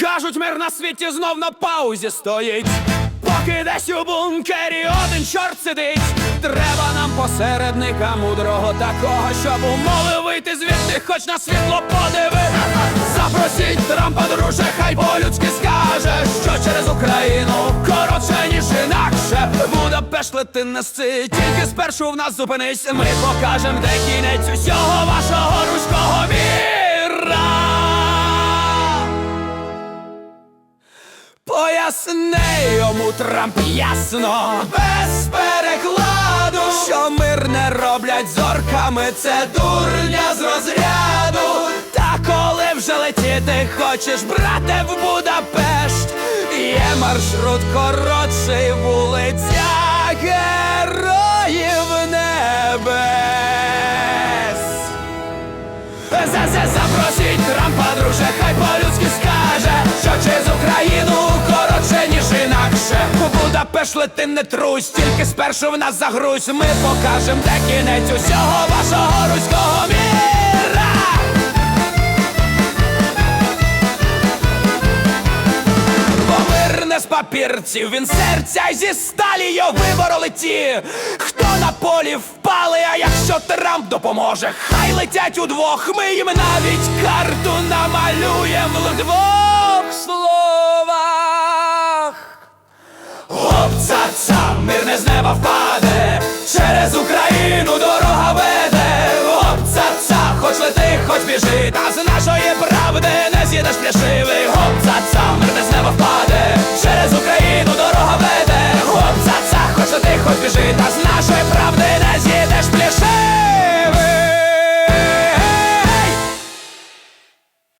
Кажуть, мир на світі знов на паузі стоїть. Поки десь у бункері один чорт сидить. Треба нам посередника мудрого такого, щоб умови вийти звідти, хоч на світло подиви. Запросіть Трампа, друже, хай по-людськи скаже, що через Україну коротше, ніж інакше. Будапешт лети нести, тільки спершу в нас зупинись. Ми покажем, де кінець усього вашого руського Поясни йому Трамп ясно, без перекладу, що мир не роблять зорками, це дурня з розряду. Та коли вже летіти хочеш, брате, в Будапешт, є маршрут коротший вулиця Героїв Небес. Запросіть Трампа, друже, хай по-людськи інакше. У Будапешт лети не трусь, тільки спершу в нас загрусь. Ми покажем, де кінець усього вашого руського міра. Бо з папірців, він серця зі сталі його вибороли ті, хто на полі впали, а якщо Трамп допоможе, хай летять удвох, ми їм навіть карту намалюєм в мир не з неба впаде, через Україну дорога